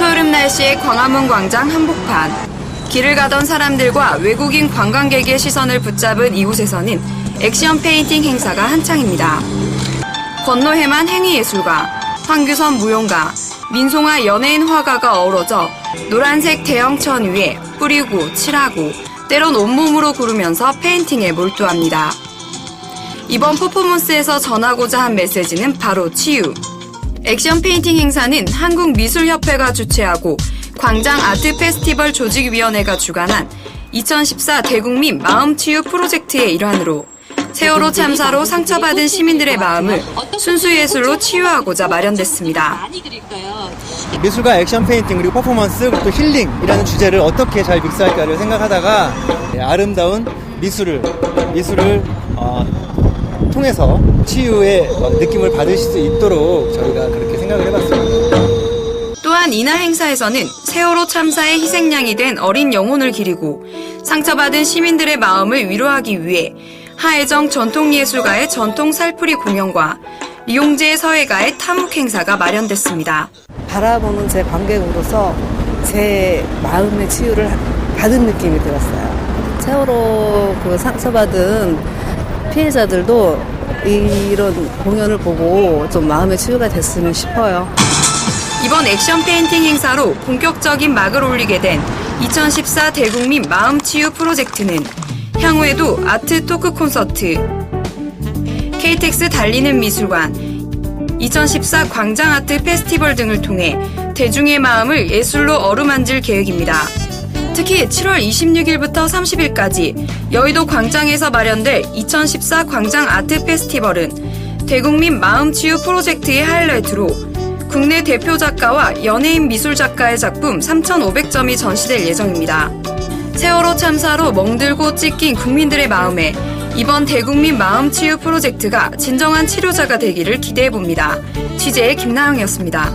초여름 날씨의 광화문 광장 한복판. 길을 가던 사람들과 외국인 관광객의 시선을 붙잡은 이곳에서는 액션 페인팅 행사가 한창입니다. 건노해만 행위예술가, 황규선 무용가, 민송아 연예인 화가가 어우러져 노란색 대형천 위에 뿌리고 칠하고 때론 온몸으로 구르면서 페인팅에 몰두합니다. 이번 퍼포먼스에서 전하고자 한 메시지는 바로 치유. 액션 페인팅 행사는 한국미술협회가 주최하고 광장 아트 페스티벌 조직위원회가 주관한 2014 대국민 마음치유 프로젝트의 일환으로 세월호 참사로 상처받은 시민들의 마음을 순수예술로 치유하고자 마련됐습니다. 미술과 액션 페인팅 그리고 퍼포먼스 또 힐링이라는 주제를 어떻게 잘 믹스할까를 생각하다가 네, 아름다운 미술을 미술을 어, 통해서 치유의 어, 느낌을 받으실 수 있도록 저희가 그렇게 생각을 해봤습니다. 또한 이날 행사에서는 세월호 참사의 희생양이 된 어린 영혼을 기리고 상처받은 시민들의 마음을 위로하기 위해 하혜정 전통예술가의 전통 살풀이 공연과 이용재 서예가의 탐욕 행사가 마련됐습니다. 바라보는 제 관객으로서 제 마음의 치유를 받은 느낌이 들었어요. 세월호 그 상처받은 피해자들도 이런 공연을 보고 좀 마음의 치유가 됐으면 싶어요. 이번 액션 페인팅 행사로 본격적인 막을 올리게 된 2014 대국민 마음 치유 프로젝트는 향후에도 아트 토크 콘서트, KTX 달리는 미술관, 2014 광장 아트 페스티벌 등을 통해 대중의 마음을 예술로 어루만질 계획입니다. 특히 7월 26일부터 30일까지 여의도 광장에서 마련될 2014 광장 아트 페스티벌은 대국민 마음치유 프로젝트의 하이라이트로 국내 대표 작가와 연예인 미술 작가의 작품 3,500점이 전시될 예정입니다. 세월호 참사로 멍들고 찢긴 국민들의 마음에 이번 대국민 마음치유 프로젝트가 진정한 치료자가 되기를 기대해 봅니다. 취재의 김나영이었습니다.